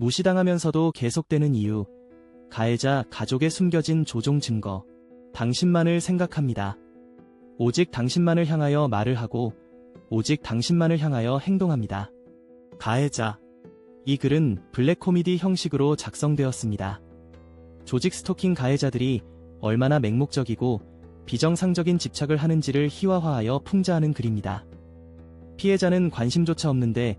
무시당하면서도 계속되는 이유. 가해자 가족의 숨겨진 조종 증거. 당신만을 생각합니다. 오직 당신만을 향하여 말을 하고 오직 당신만을 향하여 행동합니다. 가해자. 이 글은 블랙 코미디 형식으로 작성되었습니다. 조직 스토킹 가해자들이 얼마나 맹목적이고 비정상적인 집착을 하는지를 희화화하여 풍자하는 글입니다. 피해자는 관심조차 없는데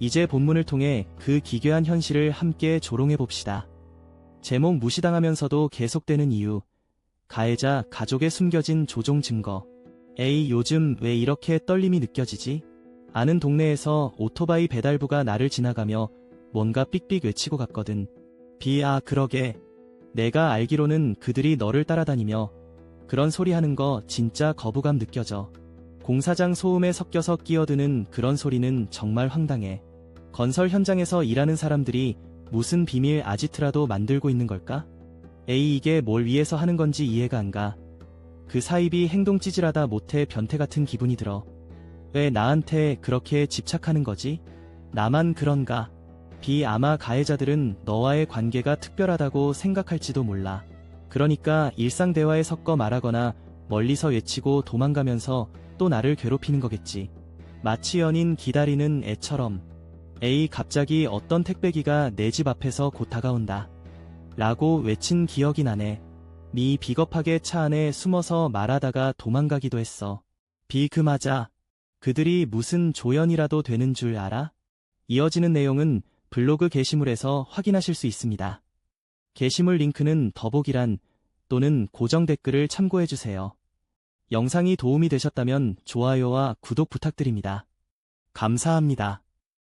이제 본문을 통해 그 기괴한 현실을 함께 조롱해 봅시다. 제목 무시당하면서도 계속되는 이유. 가해자 가족의 숨겨진 조종 증거. 에이 요즘 왜 이렇게 떨림이 느껴지지? 아는 동네에서 오토바이 배달부가 나를 지나가며 뭔가 삑삑 외치고 갔거든. 비 아 그러게. 내가 알기로는 그들이 너를 따라다니며 그런 소리 하는 거 진짜 거부감 느껴져. 공사장 소음에 섞여서 끼어드는 그런 소리는 정말 황당해. 건설 현장에서 일하는 사람들이 무슨 비밀 아지트라도 만들고 있는 걸까? 에이 이게 뭘 위해서 하는 건지 이해가 안 가. 그 사입이 행동 찌질하다 못해 변태 같은 기분이 들어. 왜 나한테 그렇게 집착하는 거지? 나만 그런가? 비 아마 가해자들은 너와의 관계가 특별하다고 생각할지도 몰라. 그러니까 일상 대화에 섞어 말하거나 멀리서 외치고 도망가면서 또 나를 괴롭히는 거겠지. 마치 연인 기다리는 애처럼. 에이 갑자기 어떤 택배기가 내 집 앞에서 곧 다가온다. 라고 외친 기억이 나네. 미 비겁하게 차 안에 숨어서 말하다가 도망가기도 했어. 비그 맞아. 그들이 무슨 조연이라도 되는 줄 알아? 이어지는 내용은 블로그 게시물에서 확인하실 수 있습니다. 게시물 링크는 더보기란 또는 고정 댓글을 참고해주세요. 영상이 도움이 되셨다면 좋아요와 구독 부탁드립니다. 감사합니다.